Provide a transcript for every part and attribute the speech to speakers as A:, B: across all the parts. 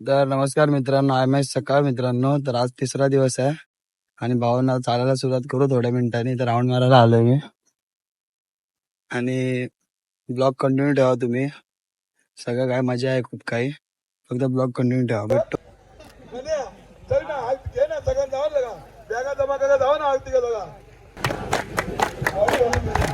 A: तर नमस्कार मित्रांनो. आय एस सकाळ मित्रांनो. तर आज तिसरा दिवस आहे आणि भावना चालायला सुरुवात करू थोड्या मिनिटांनी. तर राऊंड मारायला आलोय मी. आणि ब्लॉग कंटिन्यू ठेवा तुम्ही. सगळं काय मजा आहे खूप काही. फक्त ब्लॉग कंटिन्यू ठेवा.
B: सगळ्यांना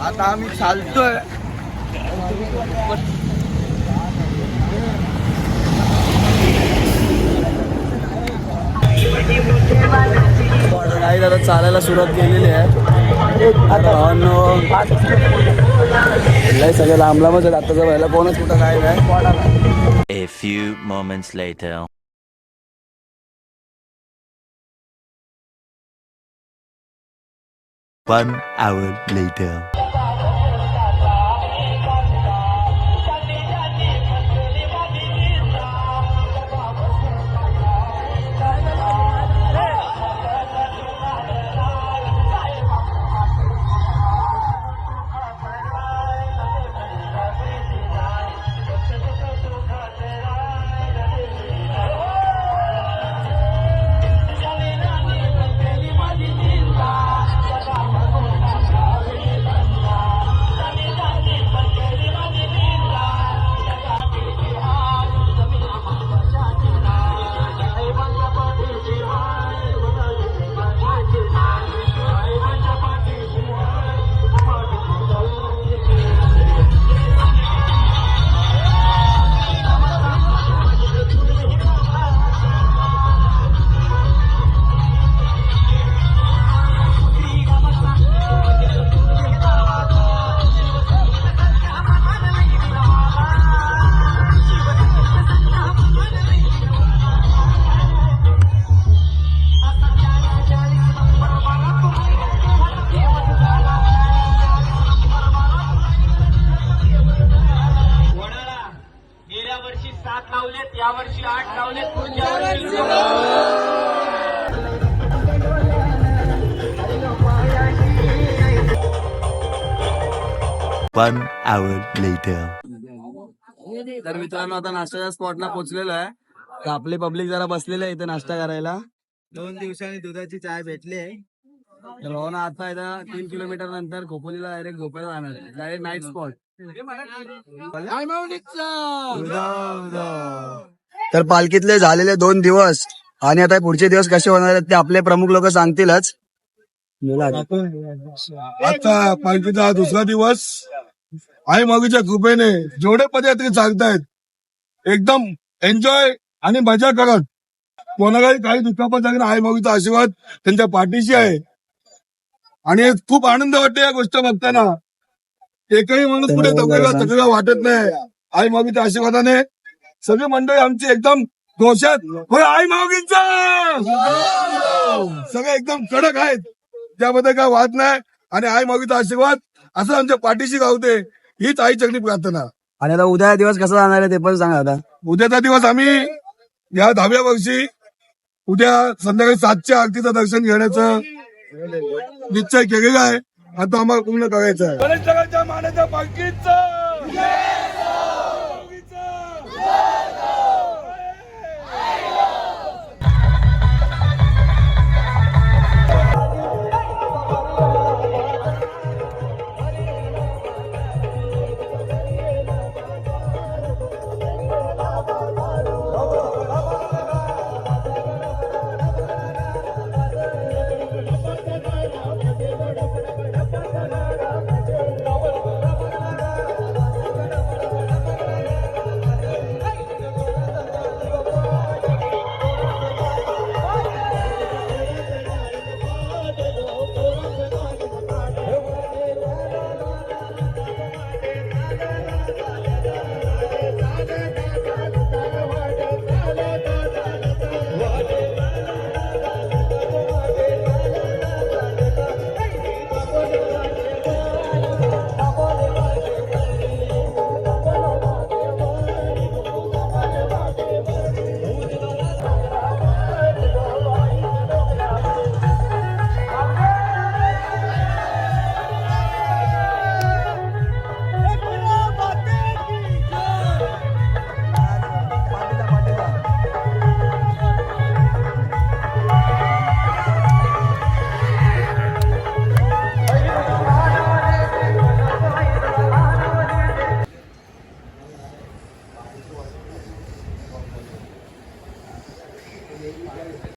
B: आता
A: आम्ही चालतोय. नाही आता चालायला सुरुवात केलेली आहे. आता लय सगळे लांब लांबच आहेत. आताच्या व्हायला कोणच कुठं काय नाही.
C: A few moments later. One hour later. One hour later.
A: तर मित्रांनो आता नाश्त्याच्या स्पॉटला पोहोचलेलो आहे. तर आपली पब्लिक जरा बसलेली आहे इथे नाश्ता करायला.
D: दोन दिवसांनी दुधाची चाय भेटली
A: तर भाऊ ना आता इथं तीन किलोमीटर नंतर खोपोलीला डायरेक्ट झोपायला जाणार डायरेक्ट नाईट स्पॉट तर पालखीतले झालेले दोन दिवस आणि आता पुढचे दिवस कसे होणार आहेत ते आपले प्रमुख लोक सांगतीलच.
B: आता पालखीचा हा दुसरा दिवस. आई मागीच्या कृपेने जेवढे पदयात्री चालतायत एकदम एन्जॉय आणि मजा करत. कोणालाही काही दुखापत झाली आई मागीचा आशीर्वाद त्यांच्या पाठीशी आहे. आणि खूप आनंद वाटतो या गोष्ट बघताना. एकही माणूस पुढे सगळं वाटत नाही. आई मागीच्या आशीर्वादाने सगळी मंडळी आमची एकदम दोषात होय आई मागीचा सगळे एकदम कडक आहेत. त्याबद्दल काय वाद नाही. आणि आई मागीचा आशीर्वाद असं आमच्या पाठीशी गावते. हीच आई चकली प्रार्थना.
A: आणि आता उद्या दिवस कसा जाणार आहे ते पण सांगा आता.
B: उद्याचा दिवस आम्ही या दहाव्या वर्षी उद्या संध्याकाळी सातच्या आरतीचं दर्शन घेण्याचं निश्चय केलेला आहे. आता आम्हाला पूर्ण करायचं आहे.